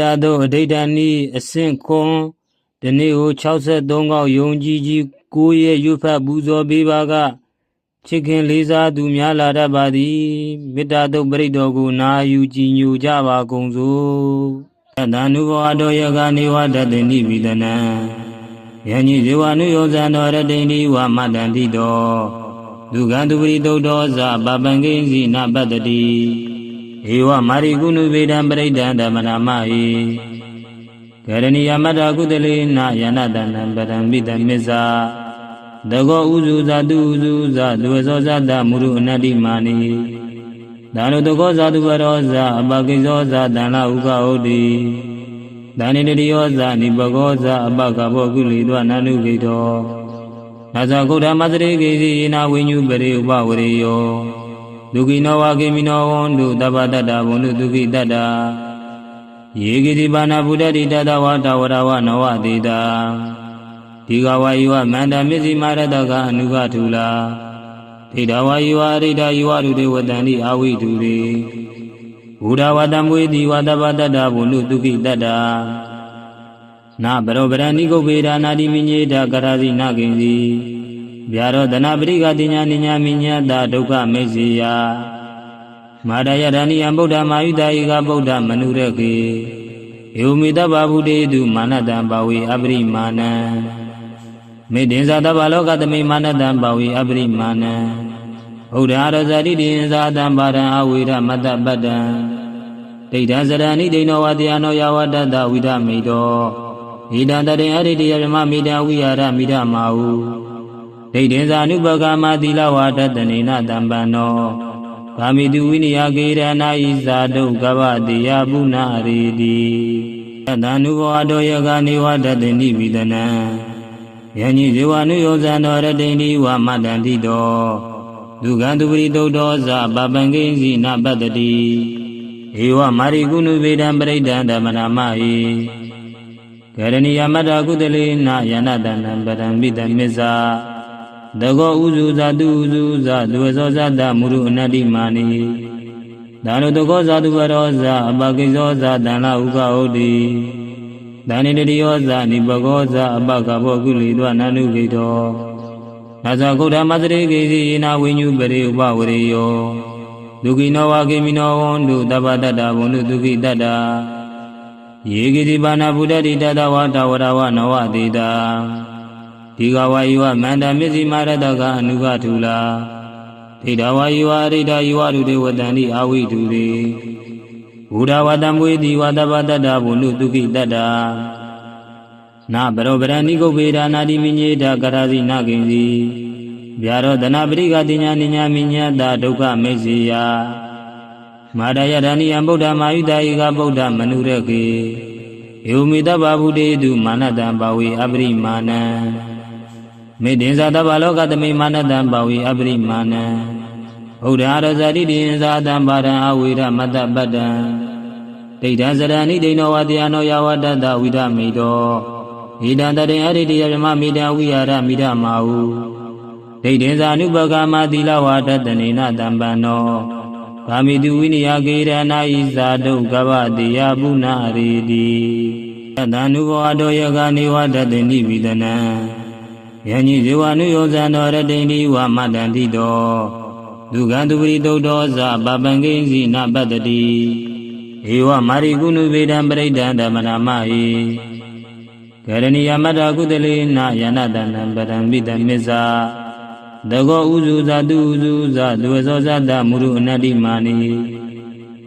တာသို့အဋိဋ္ဌာနိအဆင့်ခွန်ဒီနေ့ကို63ခေါက်ယုံကြည်ကြီးကိုယ့်ရဲ့ရွတ်ဖတ်ပူဇော်ပေးပါကချစ်ခင်လေးစားသူများလာတတ်ပါသည်မေတ္တာတုတ်ပရိတော်ကိုနာယူကြည်ညိုကြပါကုန်စို့သတ္တ ानु ဘောအတောယကနေဝတတ္တိနိမိတနံယညိဇေဝနုယောဇံတော်ရတိန်ဒီဝမတ္တန္တိတောဒုက္ခတုပရိတုတ်တော်ဇပပံကိဉ္စီနပတ္တတိ ဧဝမာရိကုဏုဗေဒံပရိဒံဓမ္မနာမဟိကရဏီယမတ္တကုတလေနယန္တတနံပရံမိတမစ္ဆာတကောဥဇုဇတုဥဇုဇသူဝဇောဇတမုရုအနတ္တိမာနိဒါနုတကောဇသူဝရောဇအပကိဇောဇတန်လဥကဟုတ်တိဒါနိတတိယောဇနိပကောဇအပကဘောကုလိတောနန္နုဂိတောနာဇဂုဋ္ဌမသရေကိစီယေနဝိညုပရိဥပဝရေယော ဒုက္ခိနောဝကေမိနောဝန္တုတပ္ပတတ္တဘုံတုဒုက္ခိတတ္တယေကိတိပါဏဗုဒ္ဓတိတတဝါတဝရဝနဝတိတာဒီကဝါယဝမန္တမစ္စိမာရတကအနုကထူလာဒိဋ္ဌဝါယဝအရိဋ္ဌယဝရုတေဝတန္တိအာဝိတုရေဘုဒ္ဓဝတံမွေတိဝတပ္ပတတ္တဘုံတုဒုက္ခိတတ္တနာဘရောပရဏိကုဗ္ဗေဒာနာတိမိညေတာကရာစီနာကိဉ္စီ ဗျာရောဒနာပရိကတိညာနိညာမိညာတာဒုက္ခမေစီယမာရယရဏိယံဗုဒ္ဓမာယုတာယိကဗုဒ္ဓမနုရခေဧဝမိတ္တဗဗုတေတုမာနတံဘာဝေအပရိမာဏံမေတ္တင်္ဇာတဗ္ဗလောကသမိမာနတံဘာဝေအပရိမာဏံဘုဒ္ဓရဇာတိတိင်္ဇာတံပါရံအဝိရမတ္တပတ္တံဒိဋ္ဌံစရဏိဒိဏောဝတယနောယဝတ္တဝိဒမိတောဣဒံတတေအရိတယဓမ္မမိတံဝိဟာရမိဓမ္မာဟု ဒိဋ္ဌိဇာနုပကမသီလဝါဒတနေနတံပန္နောဂာမိတုဝိနိယကေရဏဤဇာတုကဗ္ဗတိယပုဏ္ဏရေတိသတ္တ ानु ဘောအတောယကနေဝတတနိမိတနံယညိဇေဝနုယောဇံတော်ရတိန်ဒီဝမတ္တန္တိတောဒုက္ခတုပရိတုတ်တော်ဇပပံကိဉ္စီနပတ္တတိဧဝမာရိကုဏုဗေဒံပရိဒံဓမ္မနာမဟိကရဏီယမတ္တကုတလေနယန္တတနံပရံမိတမစ္ဆာ တကောဥဇုဇတုဥဇုဇသူဝဇောဇတမုရုအနတ္တိမာနိဒါနုတကောဇသူဝရောဇအပကိဇောဇတန်လဥကဟုတ်တိဒါနိတတိယောဇနိပကောဇအပကဘောကုလိတောနန္နုဂိတောနာဇဂုဋ္ဌမသရေကိစီယေနဝိညုပရိဥပဝရေယောဒုက္ခိနောဝကေမိနောဝန္တုတပ္ပတတ္တဘုံတုဒုက္ခိတတ္တယေကိတိပါဏဗုဒ္ဓတိတတဝါတဝရဝနဝတိတာ ဒီကဝါယဝမန္တမစ္စိမာရတကအနုကထူလာဒိဋ္ဌဝါယဝအရိဋ္ဌယဝရုတေဝတန္တိအာဝိတုရေဘုဒ္ဓဝတံမွေတိဝတပ္ပတတ္တဘုနုဒုက္ခိတတ္တာနာဘရောပရဏိကုဗ္ဗေဒာနာတိမိညေတာကရာစီနာကိဉ္စီဗျာရောဒနာပရိကတိညာနိညာမိညာတာဒုက္ခမေစီယမာရယရဏိယံဗုဒ္ဓမာယုတာယိကဗုဒ္ဓမနုရခေဧဝမိတ္တဗဗုတေတုမာနတံဘာဝေအပရိမာဏံ မေတ္တင်္ဇာတဗ္ဗလောကသမိမာနတံဘာဝေအပရိမာဏံဘုဒ္ဓရဇာတိတိင်္ဇာတံပါရံအဝိရမတ္တပတ္တံဒိဋ္ဌံစရဏိဒိဏောဝတယနောယဝတ္တဝိဒမိတောဣဒံတတေအရိတယဓမ္မမိတံဝိဟာရမိဓမ္မာဟုဒိဋ္ဌင်္ဇာနုပကမသီလဝါဒတနေနတံပန္နောဂာမိတုဝိနိယကေရဏဤဇာတုကဗ္ဗတိယပုဏ္ဏရေတိသတ္တ ानु ဘောအတောယကနေဝတတနိမိတနံ ယညိဇေဝနုယောဇံတော်ရတိန်ဒီဝမတ္တန္တိတောဒုက္ခတုပရိတုတ်တော်ဇပပံကိဉ္စီနပတ္တတိဧဝမာရိကုဏုဗေဒံပရိဒံဓမ္မနာမဟိကရဏီယမတ္တကုတလေနယန္တတနံပရံမိတမစ္ဆာတကောဥဇုဇတုဥဇုဇသူဝဇောဇတမုရုအနတ္တိမာနိ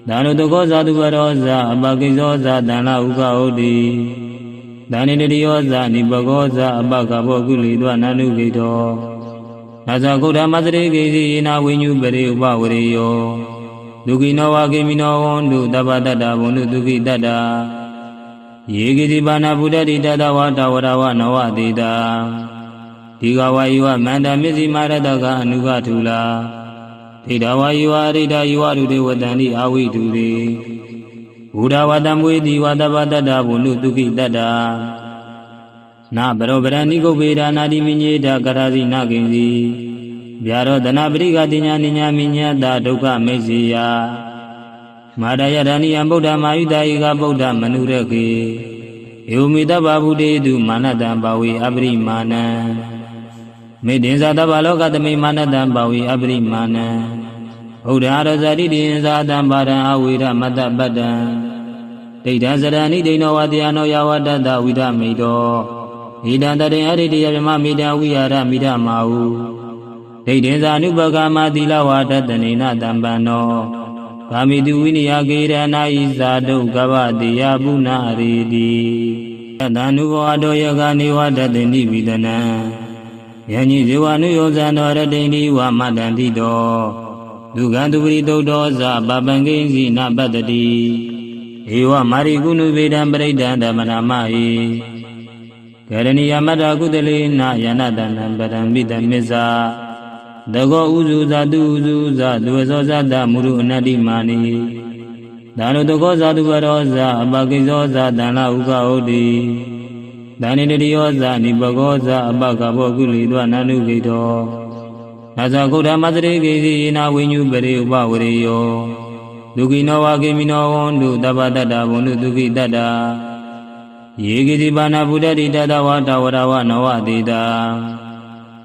ဒါနုတကောဇသူဝရောဇအပကိဇောဇတန်လဥကဟုတ်တိ ဒါနိတတိယောဇနိပကောဇအပကဘောကုလိတောနန္နုဂိတောနာဇဂုဋ္ဌမသရေကိစီယေနဝိညုပရိဥပဝရေယောဒုက္ခိနောဝကေမိနောဝန္တုတပ္ပတတ္တဘုံတုဒုက္ခိတတ္တယေကိတိပါဏဗုဒ္ဓတိတတဝါတဝရဝနဝတိတာဒီကဝါယဝမန္တမစ္စိမာရတကအနုကထူလာဒိဋ္ဌဝါယဝအရိဋ္ဌယဝရုတေဝတန္တိအာဝိတုရေ ဘုဒ္ဓဝတံမွေတိဝတပ္ပတတ္တဘုနုဒုက္ခိတတ္တာနာဘရောပရဏိကုဗ္ဗေဒာနာတိမိညေတာကရာစီနာကိဉ္စီဗျာရောဒနာပရိကတိညာနိညာမိညာတာဒုက္ခမေစီယမာဒယရဏိယံဗုဒ္ဓမာယုတာယိကဗုဒ္ဓမနုရခေဧဝမေတ္တဗဗုတေတုမာနတံဘာဝေအပရိမာဏံမေတ္တင်္ဇာတဗ္ဗလောကသမိမာနတံဘာဝေအပရိမာဏံ ဘုဒ္ဓရဇာတိတင်္ဇာတံပါရံအဝိရမတ္တပတ္တံဒိဋ္ဌံစရဏိဒိဋ္ဌောဝတယနောယဝတ္တတဝိရမိတောဣဒံတတေအရိတယဗြမမိတံဝိဟာရမိဓမ္မာဟုဒိဋ္ဌိဇာနုပကမသီလဝါဒတနေနတံပန္နောဗာမိတုဝိနိယကေရဏဤဇာတုကဗ္ဗတိယပုဏ္ဏရေတိသတ္တ ानु ဘောတောယကနေဝတတေနိဝိဒနံယညိဇေဝနုယောဇံတော်ရတိန်ဒီဝမတန္တိတော ဒုက္ခတုပရိတုတ်တော်ဇပပံကိဉ္စီနပတ္တိဧဝမာရိကုဏုဗေဒံပရိဒံဓမ္မနာမဟိကရဏီယမတ္တကုတလေနယနတနံပရံမိတမစ္ဆာတကောဥဇုဇာတုဥဇုဇာသူဝဇောဇတမုရုအနတ္တိမာနိဒါနုတကောဇာတုဝရောဇာအပကိဇောဇာတန္လဥကဟုတ်တိဒါနိတတိယောဇာနိပကောဇာအပကဘောကုလိတောနန္နုဂိတော နာဇာကုဋ္ဌမသရေကိစီနာဝိညုပရိဥပဝရေယောဒုက္ခိနောဝကေမိနောဝန္တုတပ္ပတတ္တဝန္တုဒုက္ခိတတ္တာယေကိတိပါဏဗုဒ္ဓတိတတဝါတဝရဝနဝတိတာ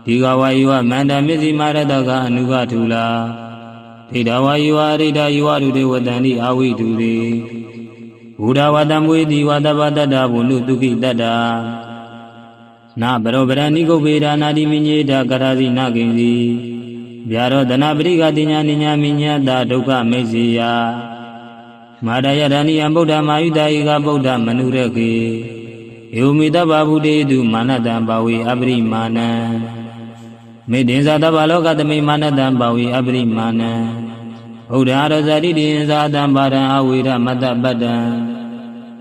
ဒီကဝါယဝမန္တမျက်စိမာရတကအနုကထူလာဒိဋ္ဌဝါယဝအရိဒယဝရုတေဝတန္တိအာဝိတုရေဘုဒ္ဓဝတံမွေတိဝတပတတ္တဘုနုဒုက္ခိတတ္တာ နာဘရောပရဏိကုဗေဒာနာတိမိညေတာကရာဇိနာကိဉ္စီဗျာရောဒနာပရိကတိညာနိညာမိညတာဒုက္ခမေဇိယမာဒယရဏိယံဗုဒ္ဓမာယုတာယိကဗုဒ္ဓမနုရခေဧဝမေတ္တဗဗုတေတုမာနတံဘာဝေအပရိမာဏံမေတ္တင်္ဇာတဗ္ဗလောကသမိမာနတံဘာဝေအပရိမာဏံဘုဒ္ဓရဇာတိတင်္ဇာတံပါရံအဝိရမတ္တပတ္တံ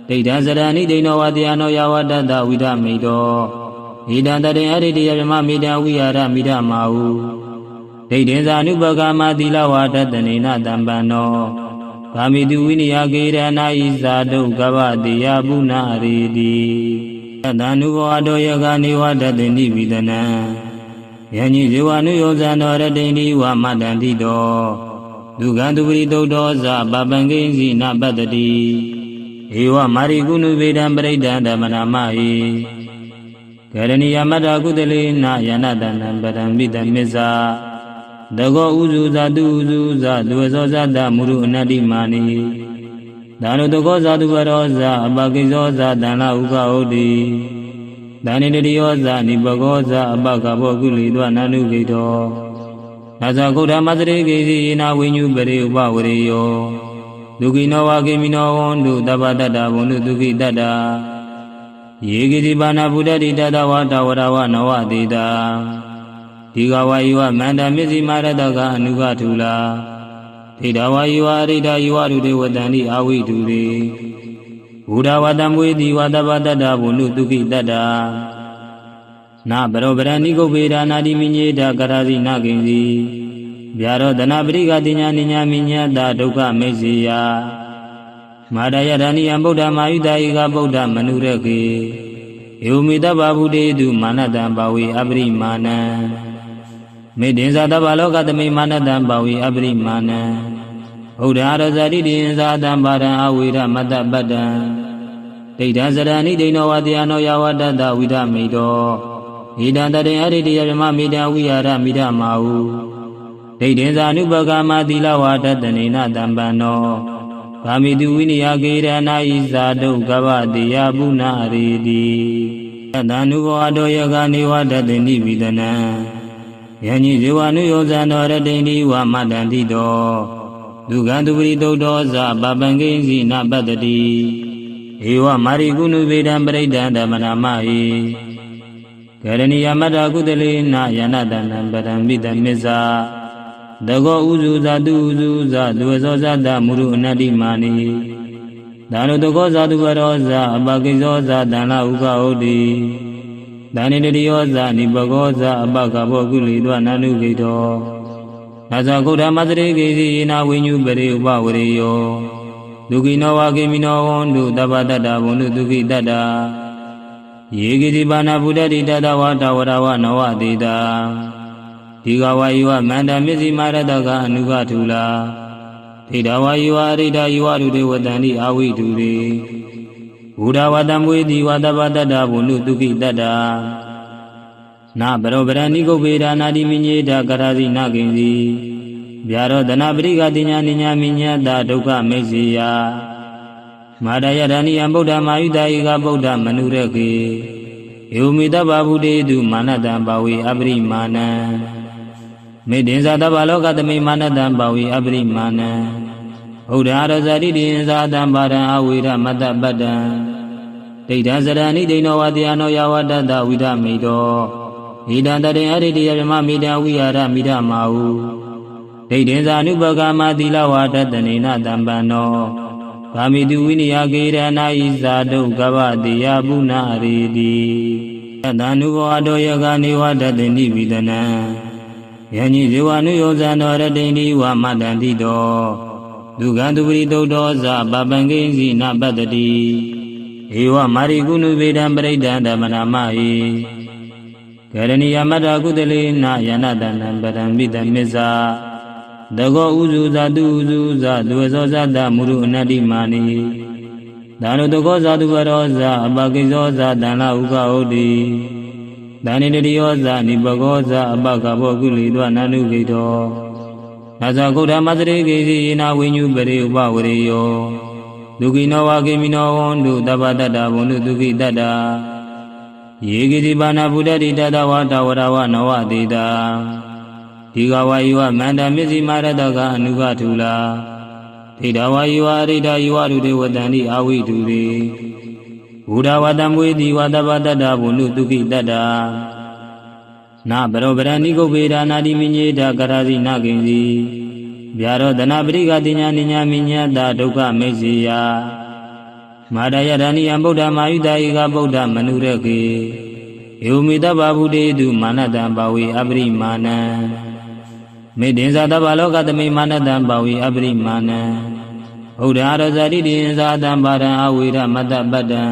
ဒိဋ္ဌံစရဏိဒိဋ္ဌောဝတယနောယဝတ္တတဝိရမိတော ဣဒံတတေအရိတယဗြမမိတံဝိဟာရမိဓမ္မာဟုဒိဋ္ဌင်္ဇာနုပကမသီလဝါဒတနေနတံပန္နောဗာမိတုဝိနိယကေရဏဤဇာတုကဗ္ဗတိယပုဏ္ဏရေတိသတ္တ ानु ဘောတောယကနေဝတတေနိဝိဒနံယညိဇေဝနုယောဇံတော်ရတိန်ဒီဝမတန္တိတောဒုက္ခတုပရိတုတ်တော်ဇပပံကိဉ္စီနပတ္တိဧဝမာရိကုဏုဗေဒံပရိဒံဓမ္မနာမဟိ ကရဏီယမတ္တကုတလေနယနတနံပရံမိတမစ္ဆာတကောဥဇုဇာတုဥဇုဇာသူဝဇောဇတမုရုအနတ္တိမာနိဒါနုတကောဇာတုဝရောဇာအပကိဇောဇာတန္လဥကဟုတ်တိဒါနိတတိယောဇာနိပကောဇာအပကဘောကုလိတောနန္နုဂိတောနာဇာကုဋ္ဌမသရေကိစီနာဝိညုပရိဥပဝရေယောဒုက္ခိနောဝကေမိနောဝန္တုတပ္ပတတ္တဘုံတုဒုက္ခိတတ္တာ ယေကိတိပါဏဗုဒ္ဓတိတတဝါတဝရဝနဝတိတာဒီကဝါယဝမန္တမျက်စိမာရတကအနုကထူလာဒိဋ္ဌဝါယဝအရိဒယဝရုတေဝတန္တိအာဝိတုရေဘုဒ္ဓဝတံမွေတိဝတပတတ္တဘုနုဒုက္ခိတတ္တာနာဘရောပရဏိကုဗေဒာနာတိမိညေတာကရာဇိနာကိဉ္စီဗျာရောဒနာပရိကတိညာနိညာမိညတာဒုက္ခမေဇိယ မာဒယရဏိယံဗုဒ္ဓမာယုတာယိကဗုဒ္ဓမနုရခေဧဝမေတ္တဗဗုတေတုမာနတံဘာဝေအပရိမာဏံမေတ္တင်္ဇာတဗ္ဗလောကသမိမာနတံဘာဝေအပရိမာဏံဘုဒ္ဓရဇာတိတင်္ဇာတံပါရံအဝိရမတ္တပတ္တံဒိဋ္ဌံစရဏိဒိဋ္ဌောဝတယနောယဝတ္တတဝိရမိတောဣဒံတတေအရိတယဗြမမိတံဝိဟာရမိဓမ္မာဟုဒိဋ္ဌင်္ဇာနုပကမသီလဝါဒတနေနတံပန္နော ဗာမိတုဝိနိယကေရဏဤဇာတုကဗ္ဗတိယပုဏ္ဏရေတိသတ္တ ानु ဘောတောယကနေဝတတေနိဝိဒနံယညိဇေဝနုယောဇံတော်ရတိန်ဒီဝမတန္တိတောဒုက္ခတုပရိတုတ်တော်ဇပပံကိဉ္စီနပတ္တိဧဝမာရိကုဏုဗေဒံပရိဒံဓမ္မနာမဟိကရဏီယမတ္တကုတလေနယနတနံပရံမိတမစ္ဆာ တကောဥဇုဇာတုဥဇုဇာသူဝဇောဇတမုရုအနတ္တိမာနိဒါနုတကောဇာတုဝရောဇာအပကိဇောဇာတန္လဥကဟုတ်တိဒါနိတတိယောဇာနိပကောဇာအပကဘောကုလိတောနန္နုဂိတောနာဇာကုဋ္ဌမသရေကိစီနာဝိညုပရိဥပဝရေယောဒုက္ခိနောဝကေမိနောဝန္တုတပ္ပတတ္တဘုံတုဒုက္ခိတတ္တာယေကိတိပါဏဗုဒ္ဓတိတတဝါတဝရဝနဝတိတာ ဒီကဝါယဝမန္တမျက်စိမာရတကအနုကထူလာဒဒိဋ္ဌဝါယဝအရိဋ္ဌယဝတုတေဝတန္တိအာဝိတုရေဘုဒ္ဓဝတံမွေတိဝတပတတ္တဘုနုတုခိတတ္တာနာဘရောပရဏိကုဗ္ဗေဒာနာတိမိညေတာကရာစီနာကိဉ္စီဗျာရောဒနာပရိကတိညာနိညာမိညတာဒုက္ခမေစီယမာဒယရဏိယံဗုဒ္ဓမာယုတာဧကဗုဒ္ဓမနုရခေယောမိတ္တဗဗုတေတုမာနတံဘာဝေအပရိမာဏံ မေတ္တင်္ဇာတဗ္ဗလောကသမိမာနတံဘာဝေအပရိမာဏံဘုဒ္ဓရဇာတိတိင်္ဇာတံပါရံအဝေရမတ္တပတ္တံဒိဋ္ဌံစရဏိဒိဋ္ဌောဝတယနောယဝတ္တတဝိဒမိတောဣဒံတတေအရိတိယဓမ္မမိတံဝိဟာရမိဓမ္မာဟုဒိဋ္ဌင်္ဇာနုပကမသီလဝါဒတနေနတံပန္နောဗာမိတုဝိနိယကေရဏဣဇာတုကဗ္ဗတိယပုဏ္ဏရေတိယတနုဘောတောယကနေဝတတေနိဝိဒနံ ယညိဇေဝနုယောဇံတော်ရတိန်ဒီဝမတန္တိတောဒုက္ခတုပရိတုတ်တော်ဇပပံကိဉ္စီနပတ္တိဧဝမာရိကုဏုဗေဒံပရိဒံဓမ္မနာမဟိကရဏီယမတ္တကုတလေနယနတနံပရံမိတမစ္ဆာတကောဥဇုဇာတုဥဇုဇာသူဝဇောဇတမုရုအနတ္တိမာနိဒါနုတကောဇာတုဝရောဇာအပကိဇောဇာတန္လဥကဟုတ်တိ ဒါနိတတိယောဇာနိပကောဇာအပကဘောကုလိတောနန္နုဂိတောနာဇာကုဋ္ဌမသရေကိစီယေနဝိညုပရိဥပဝရေယောဒုက္ခိနောဝကေမိနောဝန္တုတပ္ပတတ္တဘုံတုဒုက္ခိတတ္တာယေကိတိပါဏဗုဒ္ဓတိတတဝါတဝရဝနဝတိတာဒီကဝါယဝမန္တမျက်စိမာရတကအနုကထူလာဒိဋ္ဌဝါယဝအရိဋ္ဌယဝတုတေဝတန္တိအာဝိတုရေ ဘုဒ္ဓဝတံမွေတိဝတပတတ္တဘုနုဒုက္ခိတတ္တာနာဘရောပရဏိကုဗ္ဗေဒာနာတိမိညေတာကရာစီနာကိဉ္စီဗျာရောဒနာပရိကတိညာနိညာမိညတာဒုက္ခမေစီယမာဒယရဏိယံဗုဒ္ဓမာယုတာဧကဗုဒ္ဓမနုရခေယောမိတ္တဗဗုတေတုမာနတံဘာဝေအပရိမာဏံမေတ္တင်္ဇာတဗ္ဗလောကသမိမာနတံဘာဝေအပရိမာဏံ ဘုဒ္ဓရဇာတိတိင်္ဇာတံပါရံအဝေရမတ္တပတ္တံ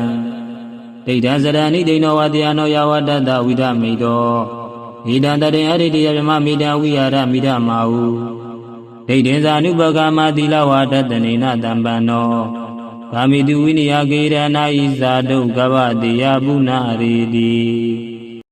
ဒိဋ္ဌံစရဏိဒိဋ္ဌောဝတယနောယဝတ္တတဝိဒမိတောဣဒံတတေအရိတိယဓမ္မမိတံဝိဟာရမိဓမ္မာဟုဒိဋ္ဌင်္ဇာနုပကမသီလဝါဒတနေနတံပန္နောဗာမိတုဝိနိယကေရဏဣဇာတုကဗ္ဗတိယပုဏ္ဏရေတိ